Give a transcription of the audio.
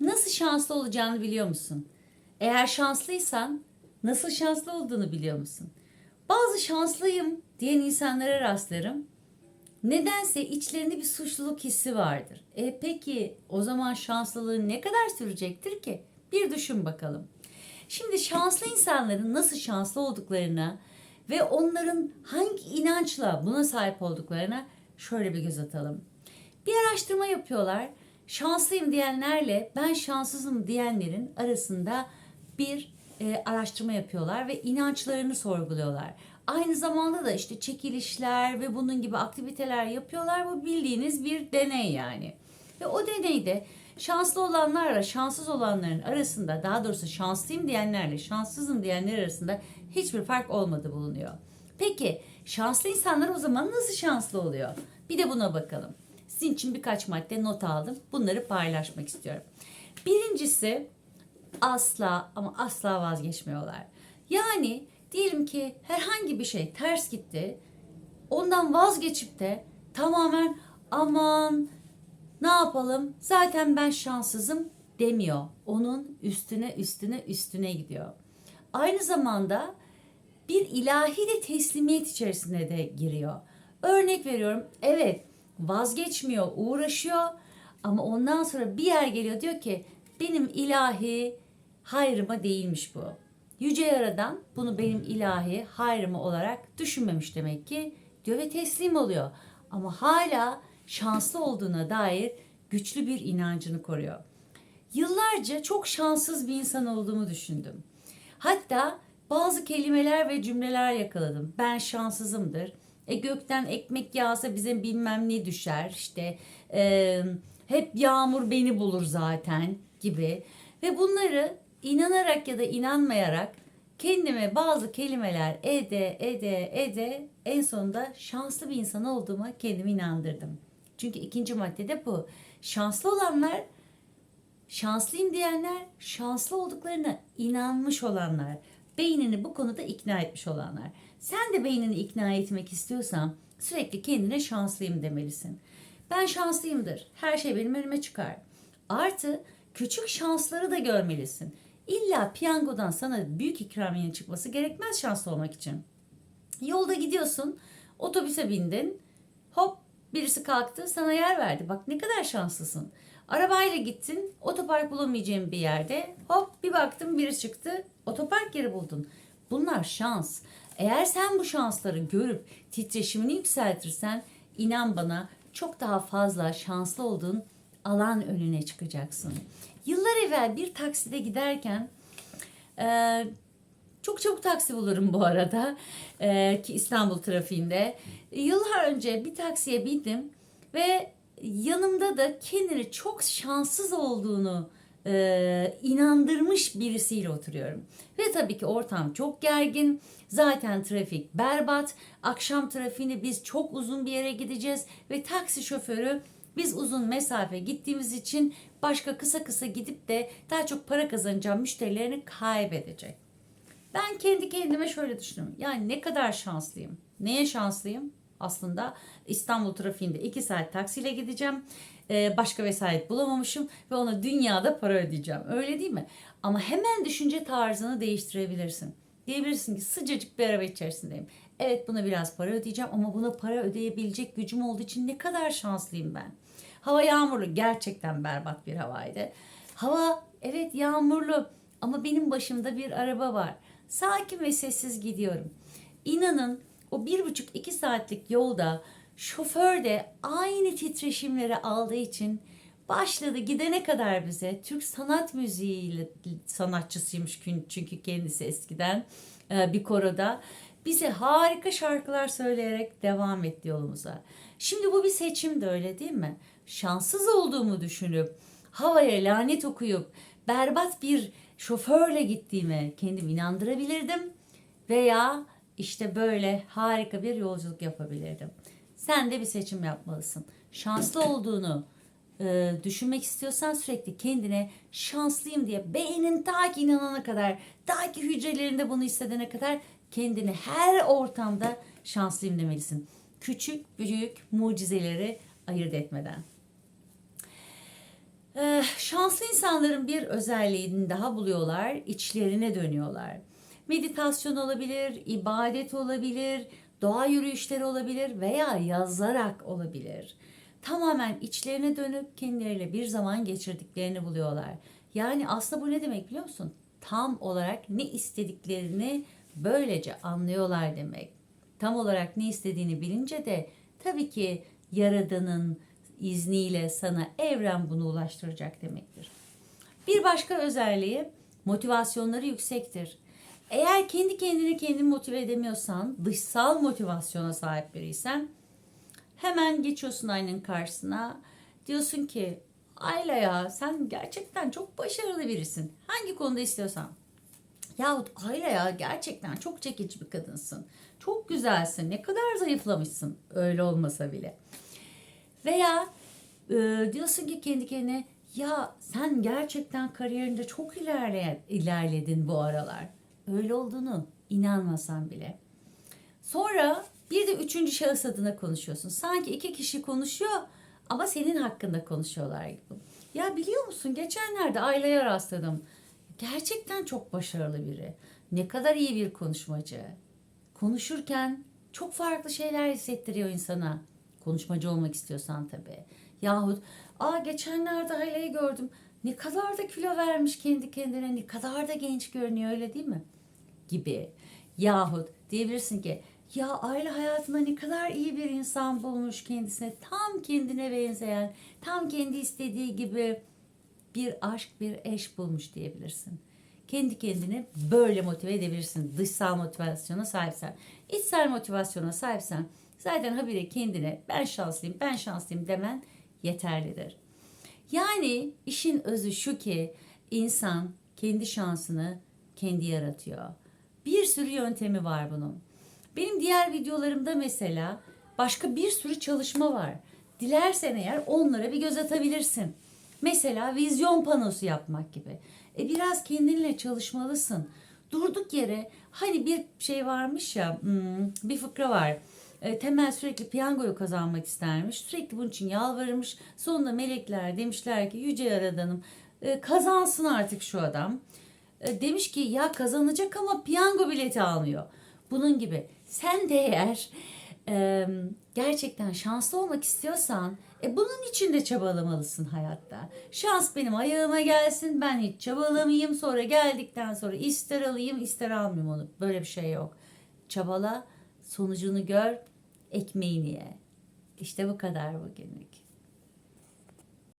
nasıl şanslı olacağını biliyor musun? Eğer şanslıysan nasıl şanslı olduğunu biliyor musun? Bazı şanslıyım diyen insanlara rastlarım. Nedense içlerinde bir suçluluk hissi vardır. E peki o zaman şanslılığın ne kadar sürecektir ki? Bir düşün bakalım. Şimdi şanslı insanların nasıl şanslı olduklarına ve onların hangi inançla buna sahip olduklarına şöyle bir göz atalım. Bir araştırma yapıyorlar. Şanslıyım diyenlerle ben şanssızım diyenlerin arasında bir e, araştırma yapıyorlar ve inançlarını sorguluyorlar. Aynı zamanda da işte çekilişler ve bunun gibi aktiviteler yapıyorlar. Bu bildiğiniz bir deney yani. Ve o deneyde şanslı olanlarla şanssız olanların arasında daha doğrusu şanslıyım diyenlerle şanssızım diyenler arasında hiçbir fark olmadı bulunuyor. Peki şanslı insanlar o zaman nasıl şanslı oluyor? Bir de buna bakalım. Sizin için birkaç madde not aldım. Bunları paylaşmak istiyorum. Birincisi asla ama asla vazgeçmiyorlar. Yani diyelim ki herhangi bir şey ters gitti. Ondan vazgeçip de tamamen aman ne yapalım zaten ben şanssızım demiyor. Onun üstüne üstüne üstüne gidiyor. Aynı zamanda bir ilahi de teslimiyet içerisine de giriyor. Örnek veriyorum evet vazgeçmiyor uğraşıyor ama ondan sonra bir yer geliyor diyor ki benim ilahi hayrıma değilmiş bu. Yüce Yaradan bunu benim ilahi hayrıma olarak düşünmemiş demek ki diyor ve teslim oluyor. Ama hala şanslı olduğuna dair güçlü bir inancını koruyor. Yıllarca çok şanssız bir insan olduğumu düşündüm. Hatta bazı kelimeler ve cümleler yakaladım. Ben şanssızımdır. E gökten ekmek yağsa bize bilmem ne düşer. İşte e, hep yağmur beni bulur zaten gibi. Ve bunları inanarak ya da inanmayarak kendime bazı kelimeler ede ede ede en sonunda şanslı bir insan olduğuma kendimi inandırdım. Çünkü ikinci maddede bu. Şanslı olanlar şanslıyım diyenler, şanslı olduklarına inanmış olanlar, beynini bu konuda ikna etmiş olanlar. Sen de beynini ikna etmek istiyorsan sürekli kendine şanslıyım demelisin. Ben şanslıyımdır. Her şey benim önüme çıkar. Artı küçük şansları da görmelisin. İlla piyangodan sana büyük ikramiyenin çıkması gerekmez şanslı olmak için. Yolda gidiyorsun, otobüse bindin, hop birisi kalktı sana yer verdi. Bak ne kadar şanslısın. Arabayla gittin, otopark bulamayacağın bir yerde, hop bir baktın biri çıktı, otopark yeri buldun. Bunlar şans. Eğer sen bu şansları görüp titreşimini yükseltirsen inan bana çok daha fazla şanslı olduğun alan önüne çıkacaksın. Yıllar evvel bir takside giderken e, çok çabuk taksi bulurum bu arada e, ki İstanbul trafiğinde. Yıllar önce bir taksiye bindim ve yanımda da kendini çok şanssız olduğunu e, inandırmış birisiyle oturuyorum. Ve tabii ki ortam çok gergin. Zaten trafik berbat. Akşam trafiğinde biz çok uzun bir yere gideceğiz ve taksi şoförü biz uzun mesafe gittiğimiz için başka kısa kısa gidip de daha çok para kazanacağım müşterilerini kaybedecek. Ben kendi kendime şöyle düşündüm. Yani ne kadar şanslıyım. Neye şanslıyım? Aslında İstanbul trafiğinde 2 saat taksiyle gideceğim. Ee, başka vesayet bulamamışım ve ona dünyada para ödeyeceğim. Öyle değil mi? Ama hemen düşünce tarzını değiştirebilirsin. Diyebilirsin ki sıcacık bir araba içerisindeyim. Evet buna biraz para ödeyeceğim ama buna para ödeyebilecek gücüm olduğu için ne kadar şanslıyım ben. Hava yağmurlu gerçekten berbat bir havaydı. Hava evet yağmurlu ama benim başımda bir araba var. Sakin ve sessiz gidiyorum. İnanın o bir buçuk iki saatlik yolda şoför de aynı titreşimleri aldığı için başladı gidene kadar bize Türk sanat müziği sanatçısıymış çünkü kendisi eskiden e, bir koroda bize harika şarkılar söyleyerek devam etti yolumuza. Şimdi bu bir seçim de öyle değil mi? Şanssız olduğumu düşünüp havaya lanet okuyup berbat bir şoförle gittiğime kendim inandırabilirdim veya işte böyle harika bir yolculuk yapabilirdim. Sen de bir seçim yapmalısın. Şanslı olduğunu e, düşünmek istiyorsan sürekli kendine şanslıyım diye beynin ta ki inanana kadar, ta ki hücrelerinde bunu hissedene kadar kendini her ortamda şanslıyım demelisin. Küçük, büyük mucizeleri ayırt etmeden. Ee, şanslı insanların bir özelliğini daha buluyorlar, içlerine dönüyorlar. Meditasyon olabilir, ibadet olabilir, doğa yürüyüşleri olabilir veya yazarak olabilir. Tamamen içlerine dönüp kendileriyle bir zaman geçirdiklerini buluyorlar. Yani aslında bu ne demek biliyor musun? Tam olarak ne istediklerini böylece anlıyorlar demek. Tam olarak ne istediğini bilince de tabii ki Yaradan'ın izniyle sana evren bunu ulaştıracak demektir. Bir başka özelliği motivasyonları yüksektir. Eğer kendi kendini kendin motive edemiyorsan, dışsal motivasyona sahip biriysen hemen geçiyorsun aynanın karşısına. Diyorsun ki Ayla ya sen gerçekten çok başarılı birisin. Hangi konuda istiyorsan. Yahut Ayla ya gerçekten çok çekici bir kadınsın. Çok güzelsin. Ne kadar zayıflamışsın. Öyle olmasa bile. Veya e, diyorsun ki kendi kendine ya sen gerçekten kariyerinde çok ilerleyen, ilerledin bu aralar. Öyle olduğunu inanmasan bile. Sonra bir de üçüncü şahıs adına konuşuyorsun. Sanki iki kişi konuşuyor ama senin hakkında konuşuyorlar gibi. Ya biliyor musun geçenlerde Ayla'ya rastladım. Gerçekten çok başarılı biri. Ne kadar iyi bir konuşmacı. Konuşurken çok farklı şeyler hissettiriyor insana. Konuşmacı olmak istiyorsan tabii. Yahut aa geçenlerde Ayla'yı gördüm. Ne kadar da kilo vermiş kendi kendine. Ne kadar da genç görünüyor öyle değil mi? Gibi. Yahut diyebilirsin ki ya Ayla hayatında ne kadar iyi bir insan bulmuş kendisine. Tam kendine benzeyen, tam kendi istediği gibi bir aşk, bir eş bulmuş diyebilirsin. Kendi kendini böyle motive edebilirsin. Dışsal motivasyona sahipsen. İçsel motivasyona sahipsen zaten habire kendine ben şanslıyım, ben şanslıyım demen yeterlidir. Yani işin özü şu ki insan kendi şansını kendi yaratıyor. Sürü yöntemi var bunun. Benim diğer videolarımda mesela başka bir sürü çalışma var. Dilersen eğer onlara bir göz atabilirsin. Mesela vizyon panosu yapmak gibi. E biraz kendinle çalışmalısın. Durduk yere hani bir şey varmış ya hmm, bir fıkra var. E, Temel sürekli piyangoyu kazanmak istermiş. Sürekli bunun için yalvarırmış. Sonunda melekler demişler ki Yüce Yaradanım e, kazansın artık şu adam. E, demiş ki ya kazanacak ama piyango bileti almıyor. Bunun gibi sen de eğer e, gerçekten şanslı olmak istiyorsan e, bunun için de çabalamalısın hayatta. Şans benim ayağıma gelsin ben hiç çabalamayayım sonra geldikten sonra ister alayım ister almayayım onu. Böyle bir şey yok. Çabala sonucunu gör ekmeğini ye. İşte bu kadar bugünlük.